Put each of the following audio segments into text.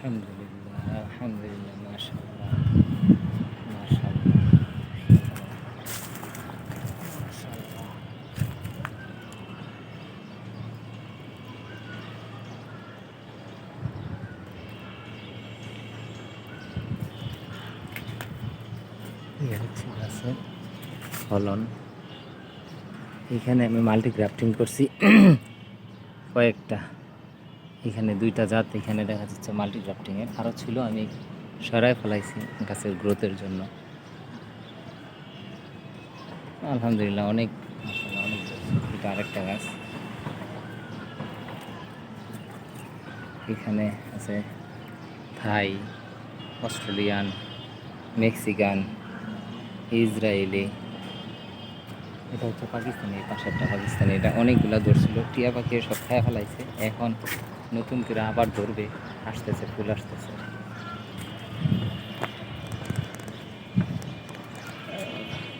আলহামদুলিল্লাহ আলহামদুলিল্লাহ ফলন। এখানে আমি মাল্টি গ্রাফটিং করছি। কয়েকটা। এখানে দুইটা জাত, এখানে দেখা যাচ্ছে মাল্টি গ্রাফটিংয়ের আরও ছিল, আমি সরাই ফেলাইছি গাছের গ্রোথের জন্য। আলহামদুলিল্লাহ, অনেক অনেক। এটা আরেকটা গাছ। এখানে আছে থাই, অস্ট্রেলিয়ান, মেক্সিকান, ইসরায়েলি। এটা হচ্ছে পাকিস্তানি পাশেরটা পাকিস্তানি। এটা অনেকগুলা ধরছিল টিয়া পাখি সব খেয়ে ফেলাইছে। এখন নতুন করে আবার ধরবে, আসতেছে, ফুল আসতেছে।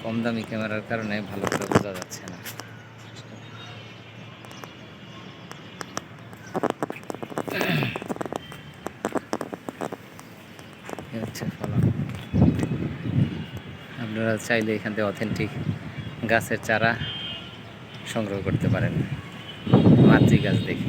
কম দামি ক্যামেরার কারণে ভালো করে বোঝা যাচ্ছে না। আপনারা চাইলে এখান থেকে অথেন্টিক গাছের চারা সংগ্রহ করতে পারেন। মাতৃ গাছ দেখে।